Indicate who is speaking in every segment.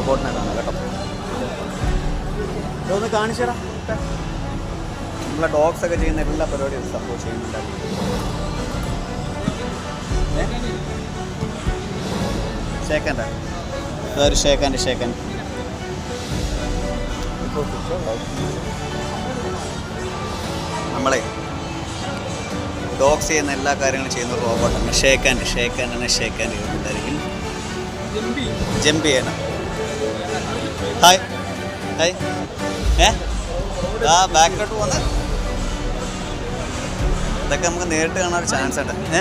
Speaker 1: റോബോട്ടിനെ കാണാം കേട്ടോ. ഇതൊന്ന് കാണിച്ചടാ. നമ്മളെ ഡോഗ്സ് ഒക്കെ ചെയ്യുന്ന എല്ലാ പരിപാടിയും സപ്പോർട്ട് ചെയ്യുന്നുണ്ടായിരുന്നു ഷേക്കന്റെ അതൊരു ഷേക്കന്റെ ഷേക്കൻ നമ്മളെ ഡോഗ്സ് ചെയ്യുന്ന എല്ലാ കാര്യങ്ങളും ചെയ്യുന്ന റോബോട്ടാണ് ഷേക്കാന്റെ ഷേക്കൻ ഷേക്കാന്റെ ചെയ്യുന്നുണ്ടായിരിക്കും. ജമ്പ് ചെയ്യണം. ഹായ് ഹായ് ഏ ആ ബാക്കിലോട്ട് പോന്ന്. ഇതൊക്കെ നമുക്ക് നേരിട്ട് കാണാൻ ഒരു ചാൻസ് ഉണ്ട്. ഏ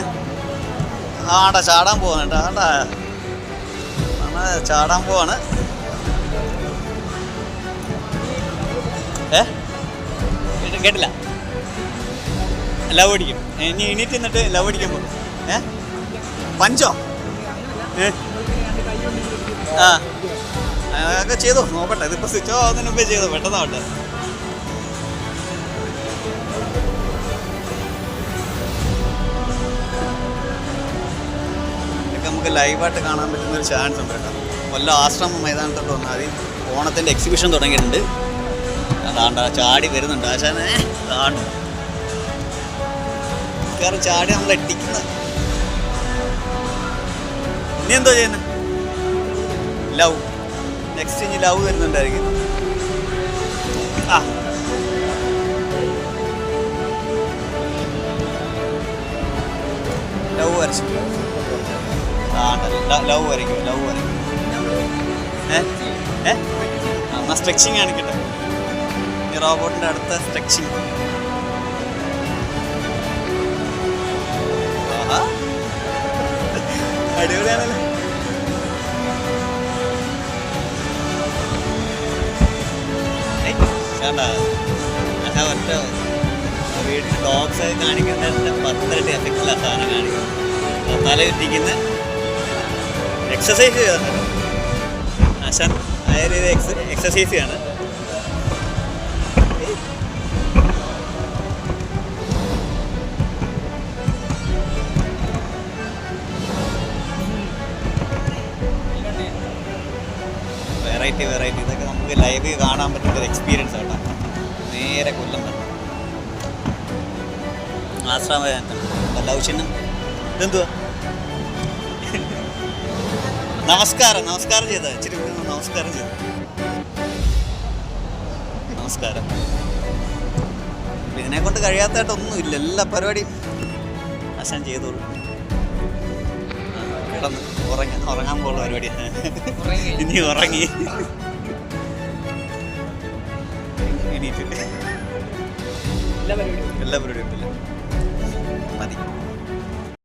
Speaker 1: ആടാ ചാടാൻ പോകുന്നുണ്ട് ആടാ. നമ്മൾ ചാടാൻ പോവാണ്. ഏ കേട്ടി- കേട്ടില്ല. ലവ് അടിക്കും. ഇനി എണീറ്റ് നിന്നിട്ട് ലവ് അടിക്കുമ്പോൾ ഏ പഞ്ചോ? ഏ ആ. അതൊക്കെ ചെയ്തോ. നോക്കട്ടെ ഇതിപ്പോ സ്വിച്ച് ഓഫ് ആവുന്നതിന് മുമ്പേ ചെയ്തോ. പെട്ടെന്നാവട്ടെ. നമുക്ക് ലൈവായിട്ട് കാണാൻ പറ്റുന്ന ഒരു ചാൻസ് ഉണ്ട് കേട്ടോ. കൊല്ലം ആശ്രമ മൈതാനത്തോട്ട് വന്നാൽ മതി. ഓണത്തിന്റെ എക്സിബിഷൻ തുടങ്ങിയിട്ടുണ്ട്. അതാണ്ട ചാടി വരുന്നുണ്ട്. ആശാനെ അതാണ്ട് കാരണം ചാടി നമ്മൾ എട്ടിക്കുന്നത് ഇനി എന്തോ ചെയ്യുന്നത് ലവ് നെക്സ്റ്റ് ഇനി ലവ് വരുന്നുണ്ടായിരിക്കും. ആ. ലവ് വരച്ചു ആ ലവ് വരയ്ക്കും ലവ് വരയ്ക്കും. ഏ? ഏ? ആ, ആണ് കാണിക്കട്ടെ ഈ റോബോട്ടിന്റെ അടുത്ത സ്ട്രെച്ചിങ് അടിപൊളിയാണല്ലേ. വേണ്ട. പക്ഷേ ഒറ്റ വീട്ടിൽ ഡോഗ്സ് കാണിക്കുന്നതിന്റെ പത്തിരട്ടി എഫക്റ്റില്ല സാധനം കാണിക്കുന്നത് തല ചുറ്റിക്കുന്ന എക്സസൈസ് ചെയ്താണ് ആശാൻ ആയ രീതി എക്സ് എക്സസൈസ് ചെയ്യാണ് വെറൈറ്റി വെറൈറ്റി ഇതൊക്കെ നമുക്ക് ലൈവ് കാണാൻ പറ്റുന്ന ഒരു എക്സ്പീരിയൻസ് കേട്ടോ നേരെ കൊല്ലം തന്നെ. ആശ്രമ ഇതെന്തുവാ? നമസ്കാരം നമസ്കാരം ചെയ്ത ഇച്ചിരി നമസ്കാരം ചെയ്ത നമസ്കാരം. ഇതിനെ കൊണ്ട് കഴിയാത്തതായിട്ടൊന്നും ഇല്ല. എല്ലാ പരിപാടിയും ആശാൻ ചെയ്തോളൂ. കിടന്ന് ഉറങ്ങ. ഉറങ്ങാൻ പോകുന്ന പരിപാടിയാണ് ഇനി ഉറങ്ങി. എണീറ്റ്
Speaker 2: എല്ലാ പരിപാടിയും.
Speaker 1: എല്ലാ പരിപാടിയും മതി.